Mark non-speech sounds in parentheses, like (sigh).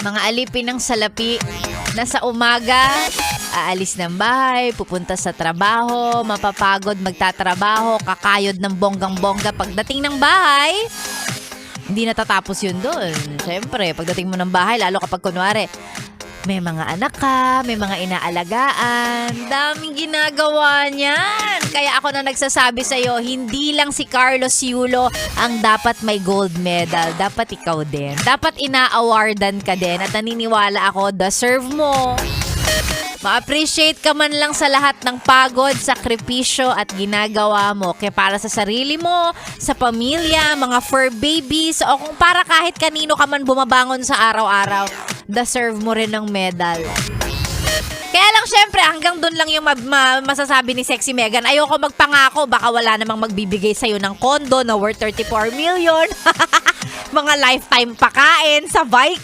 Mga alipin ng salapi na sa umaga, aalis ng bahay, pupunta sa trabaho, mapapagod magtatrabaho, kakayod ng bonggang-bongga. Pagdating ng bahay, hindi natatapos yun doon. Siyempre, pagdating mo ng bahay, lalo kapag kunwari, may mga anak ka, may mga inaalagaan, daming ginagawa niyan. Kaya ako na nagsasabi sa'yo, hindi lang si Carlos Yulo ang dapat may gold medal. Dapat ikaw din. Dapat ina-awardan ka din at naniniwala ako, deserve mo. Ma-appreciate ka man lang sa lahat ng pagod, sakripisyo at ginagawa mo. Kaya para sa sarili mo, sa pamilya, mga fur babies, o kung para kahit kanino ka man bumabangon sa araw-araw, deserve mo rin ng medal. Kaya lang syempre, hanggang doon lang yung ma- ma- masasabi ni Sexy Megan. Ayoko magpangako, baka wala namang magbibigay sa'yo ng kondo na worth 34 million. (laughs) Mga lifetime pakain sa Viking.